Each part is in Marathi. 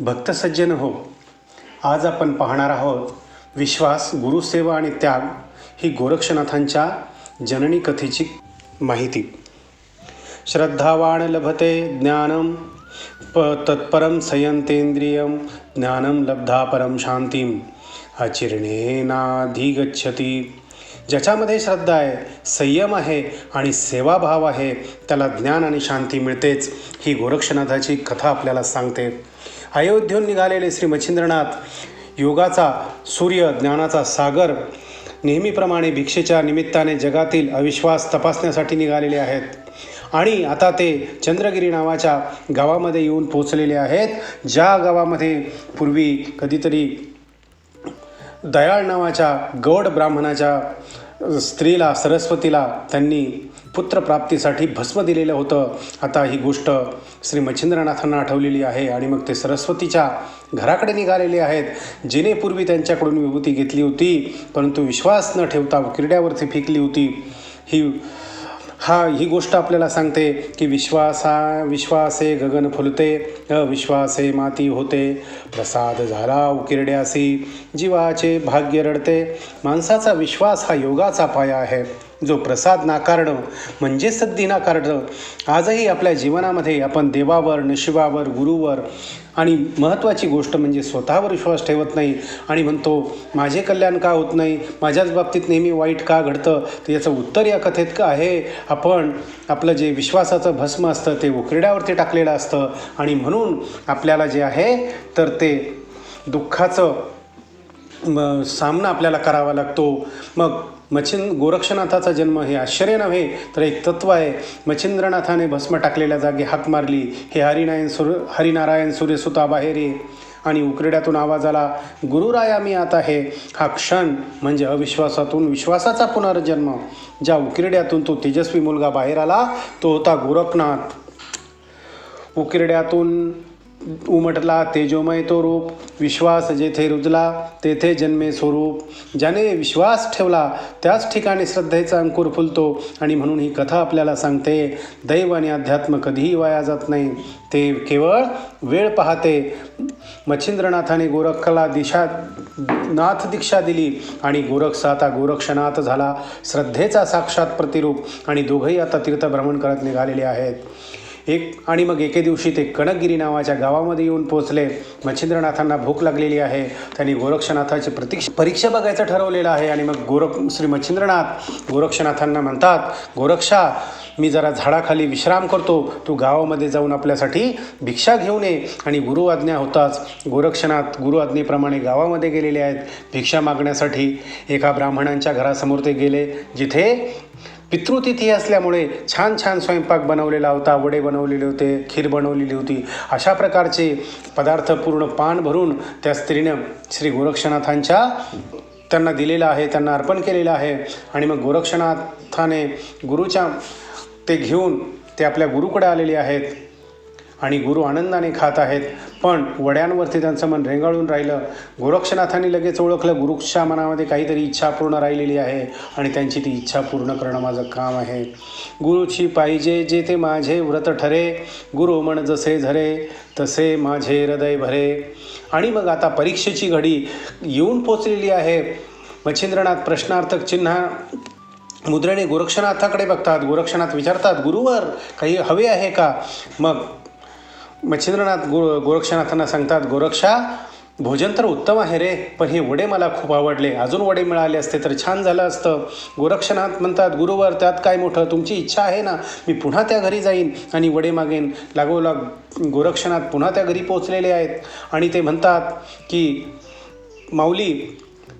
भक्तसज्जन हो. आज आपण पाहणार आहोत विश्वास गुरुसेवा आणि त्याग ही गोरक्षनाथांच्या जननी कथेची माहिती. श्रद्धावान लभते ज्ञानम प तत्परम संयंतेंद्रियम ज्ञानम लब्धा परम शांतीम. आचिरणेनाधिगच्छती ज्याच्यामध्ये श्रद्धा आहे संयम आहे आणि सेवाभाव आहे त्याला ज्ञान आणि शांती मिळतेच ही गोरक्षनाथाची कथा आपल्याला सांगते. अयोध्येहून निघालेले श्री मच्छिंद्रनाथ योगाचा सूर्य ज्ञानाचा सागर नेहमीप्रमाणे भिक्षेच्या निमित्ताने जगातील अविश्वास तपासण्यासाठी निघालेले आहेत. आणि आता ते चंद्रगिरी नावाच्या गावामध्ये येऊन पोचलेले आहेत. ज्या गावामध्ये पूर्वी कधीतरी दयाळ नावाच्या गौड ब्राह्मणाच्या स्त्रीला सरस्वतीला त्यांनी पुत्रप्राप्तीसाठी भस्म दिलेलं होतं. आता ही गोष्ट श्री मच्छिंद्रनाथांना आठवलेली आहे आणि मग ते सरस्वतीच्या घराकडे निघालेले आहेत जिने पूर्वी त्यांच्याकडून विभूती घेतली होती परंतु विश्वास न ठेवता क्रीड्यावरती फेकली होती. ही हा ही गोष्ट आपल्याला सांगते की विश्वासा विश्वासे गगन फुलते अविश्वासे माती होते. प्रसाद झाला उकिरड्यासी जीवाचे भाग्य रडते. माणसाचा विश्वास हा योगाचा पाया आहे. जो प्रसाद नाकारणं म्हणजे सद्दी नाकारणं आजही आपल्या जीवनामध्ये आपण देवावर नशिबावर गुरुवर आणि महत्त्वाची गोष्ट म्हणजे स्वतःवर विश्वास ठेवत नाही आणि म्हणतो माझे कल्याण का होत नाही? माझ्याच बाबतीत नेहमी वाईट का घडतं? तर याचं उत्तर या कथेत का आहे? आपण आपलं जे विश्वासाचं भस्म असतं ते उकरड्यावरती टाकलेलं असतं आणि म्हणून आपल्याला जे आहे तर ते दुःखाचं म सामना आपल्याला करावा लागतो. मग मच्छिंद गोरक्षनाथाचा जन्म हे आश्चर्य नव्हे तर एक तत्व आहे. मच्छिंद्रनाथाने भस्म टाकलेल्या जागी हाक मारली. हे हरिनारायण सूर्य हरिनारायण सूर्यसुता बाहेर. ये आणि उकरड्यातून आवाज आला गुरुराया मी आता आहे. हा क्षण म्हणजे अविश्वासातून विश्वासाचा पुनर्जन्म. ज्या उकिरड्यातून तो तेजस्वी मुलगा बाहेर आला तो होता गोरखनाथ. उकिरड्यातून उमटला तेजोमय तो रूप विश्वास जेथे रुजला तेथे जन्मे स्वरूप ज्याने विश्वास ठेवला त्याच ठिकाणी श्रद्धेचा अंकुर फुलतो आणि म्हणून ही कथा आपल्याला सांगते दैव आणि अध्यात्म कधीही वाया जात नाही. ते केवळ वेळ पाहते. मच्छिंद्रनाथाने गोरखला दिशा नाथ दीक्षा दिली आणि गोरक्ष आता गोरक्षनाथ झाला. श्रद्धेचा साक्षात प्रतिरूप आणि दोघंही आता तीर्थभ्रमण करत निघालेले आहेत. एक आणि मग एके दिवशी ते कणकगिरी नावाच्या गावामध्ये येऊन पोचले मच्छिंद्रनाथांना भूक लागलेली आहे. त्यांनी गोरक्षनाथाची प्रतीक्ष परीक्षा बघायचं ठरवलेलं आहे आणि मग गोरख श्री मच्छिंद्रनाथ गोरक्षनाथांना म्हणतात गोरक्षा मी जरा झाडाखाली विश्राम करतो. तू गावामध्ये जाऊन आपल्यासाठी भिक्षा घेऊन ये. आणि गुरु आज्ञा होताच. गोरक्षनाथ गुरु आज्ञेप्रमाणे गावामध्ये गेलेले आहेत. भिक्षा मागण्यासाठी एका ब्राह्मणांच्या घरासमोर ते गेले जिथे पितृतिथी असल्यामुळे छान छान स्वयंपाक बनवलेला होता वडे बनवलेले होते खीर बनवलेली होती. अशा प्रकारचे पदार्थ पूर्ण पान भरून त्या स्त्रीनं श्री गोरक्षनाथांच्या त्यांना दिलेलं आहे त्यांना अर्पण केलेलं आहे. आणि मग गोरक्षनाथाने गुरुच्या ते घेऊन ते आपल्या गुरुकडे आलेले आहेत. आणि गुरु आनंदाने खात आहेत. पण वड्यांवरती त्यांचं मन रेंगाळून राहिलं. गोरक्षनाथांनी लगेच ओळखलं गुरुच्या मनामध्ये काहीतरी इच्छा पूर्ण राहिलेली आहे आणि त्यांची ती इच्छा पूर्ण करणं माझं काम आहे. गुरुची पाहिजे जे ते माझे व्रत ठरे गुरु म्हण जसे झरे तसे माझे हृदय भरे. आणि मग आता परीक्षेची घडी येऊन पोचलेली आहे. मच्छिंद्रनाथ प्रश्नार्थक चिन्ह मुद्रेने गोरक्षनाथाकडे बघतात. गोरक्षनाथ विचारतात गुरुवर काही हवे आहे का? मग मच्छिंद्रनाथ गो गोरक्षनाथांना सांगतात गोरक्षा भोजन तर उत्तम आहे रे पण हे वडे मला खूप आवडले. अजून वडे मिळाले असते तर छान झालं असतं. गोरक्षनाथ म्हणतात गुरुवर त्यात काय मोठं? तुमची इच्छा आहे ना. मी पुन्हा त्या घरी जाईन आणि वडे मागेन. लागोलाग गोरक्षनाथ पुन्हा त्या घरी पोचलेले आहेत. आणि ते म्हणतात की माऊली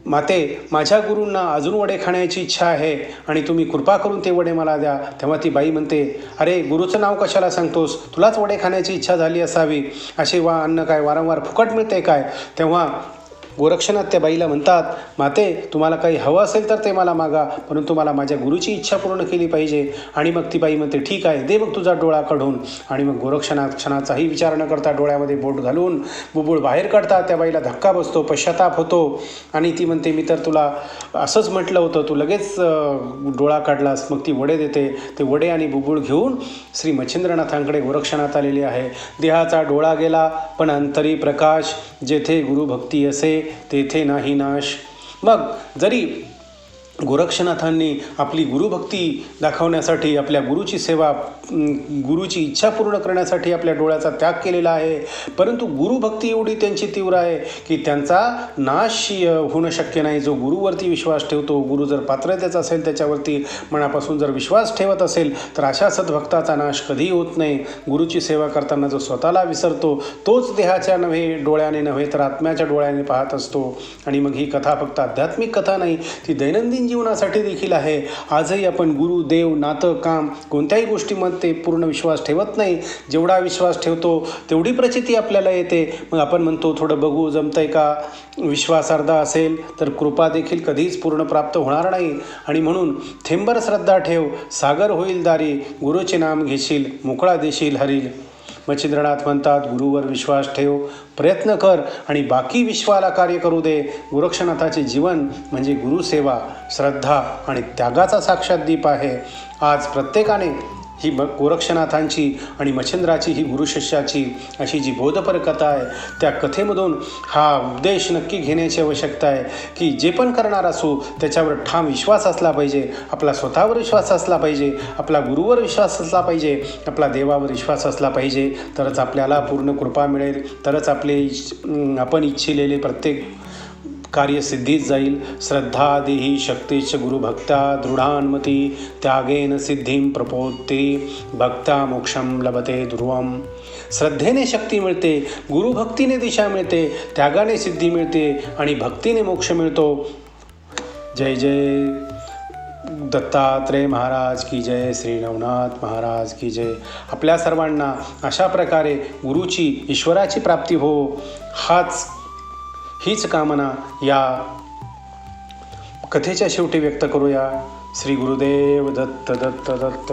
माते माझ्या गुरूंना अजून वडे खाण्याची इच्छा आहे आणि तुम्ही कृपा करून ते वडे मला द्या. तेव्हा ती बाई म्हणते अरे गुरुचं नाव कशाला सांगतोस? तुलाच वडे खाण्याची इच्छा झाली असावी. असे वा अन्न काय वारंवार फुकट मिळते काय? तेव्हा गोरक्षनाथ त्या बाईला म्हणतात माते तुम्हाला काही हवं असेल तर ते मला मागा परंतु मला माझ्या गुरुची इच्छा पूर्ण केली पाहिजे. आणि मग ती बाई म्हणते ठीक आहे दे मग तुझा डोळा काढून. आणि मग गोरक्षनाथ क्षणाचाही विचार न करता डोळ्यामध्ये बोट घालून बुबुळ बाहेर काढतात त्या बाईला धक्का बसतो पश्चाताप होतो. आणि ती म्हणते मी तर तुला असंच म्हटलं होतं तू लगेच डोळा काढलास. मग ती वडे देते. ते वडे आणि बुबुळ घेऊन श्री मच्छिंद्रनाथांकडे गोरक्षनाथ आलेले आहे. देहाचा डोळा गेला पण अंतरी प्रकाश जेथे गुरुभक्ती असे तेथे नाही नाश. मग जरी गोरक्षनाथांनी आपली गुरुभक्ती दाखवण्यासाठी आपल्या गुरुची सेवा गुरुची इच्छा पूर्ण करण्यासाठी आपल्या डोळ्याचा त्याग केलेला आहे. परंतु गुरुभक्ती एवढी त्यांची तीव्र आहे की त्यांचा नाश होणं शक्य नाही. जो गुरुवरती विश्वास ठेवतो गुरु जर पात्रतेचा असेल त्याच्यावरती मनापासून जर विश्वास ठेवत असेल तर अशा सद्भक्ताचा नाश कधीही होत नाही. गुरुची सेवा करताना जो स्वतःला विसरतो तोच देहाच्या नव्हे डोळ्याने नव्हे तर आत्म्याच्या डोळ्याने पाहत असतो. आणि मग ही कथा फक्त आध्यात्मिक कथा नाही ती दैनंदिन जीवनासाठी देखील आहे. आजही आपण गुरु देव नातं काम कोणत्याही गोष्टीमध्ये पूर्ण विश्वास ठेवत नाही. जेवढा विश्वास ठेवतो तेवढी प्रचिती आपल्याला येते. मग आपण म्हणतो थोडं बघू जमतंय का? विश्वास अर्धा असेल तर कृपा देखील कधीच पूर्ण प्राप्त होणार नाही. आणि म्हणून थेंबर श्रद्धा ठेव सागर होईल दारी गुरुचे नाम घेशील मोकळा देशील हरील. मच्छिंद्रनाथ म्हणतात गुरुवर विश्वास ठेव प्रयत्न कर आणि बाकी विश्वाला कार्य करू दे. गोरक्षनाथाचे जीवन म्हणजे गुरुसेवा श्रद्धा आणि त्यागाचा साक्षात दीप आहे. आज प्रत्येकाने ही म गोरक्षनाथांची आणि मच्छिंद्राची ही गुरुशिष्याची अशी जी बोधपर कथा आहे त्या कथेमधून हा उपदेश नक्की घेण्याची आवश्यकता आहे की जे पण करणार असू त्याच्यावर ठाम विश्वास असला पाहिजे आपला स्वतःवर विश्वास असला पाहिजे आपला गुरुवर विश्वास असला पाहिजे आपला देवावर विश्वास असला पाहिजे तरच आपल्याला पूर्ण कृपा मिळेल तरच आपले इच्छ- आपण इच्छिलेले प्रत्येक कार्यसिद्धीत जाईल. श्रद्धा देही शक्तीच गुरुभक्ता दृढान्मती त्यागेन सिद्धीं प्रपोत्ते भक्ता मोक्षम लभते ध्रुवम। श्रद्धेने शक्ती मिळते गुरुभक्तीने दिशा मिळते त्यागाने सिद्धी मिळते आणि भक्तीने मोक्ष मिळतो. जय जय. दत्तात्रेय महाराज की जय श्री नवनाथ महाराज की जय. आपल्या सर्वांना अशा प्रकारे गुरुची ईश्वराची प्राप्ती हो. हाच हीच कामना या कथेच्या शेवटी व्यक्त करूया. श्री गुरुदेव दत्त दत्त दत्त.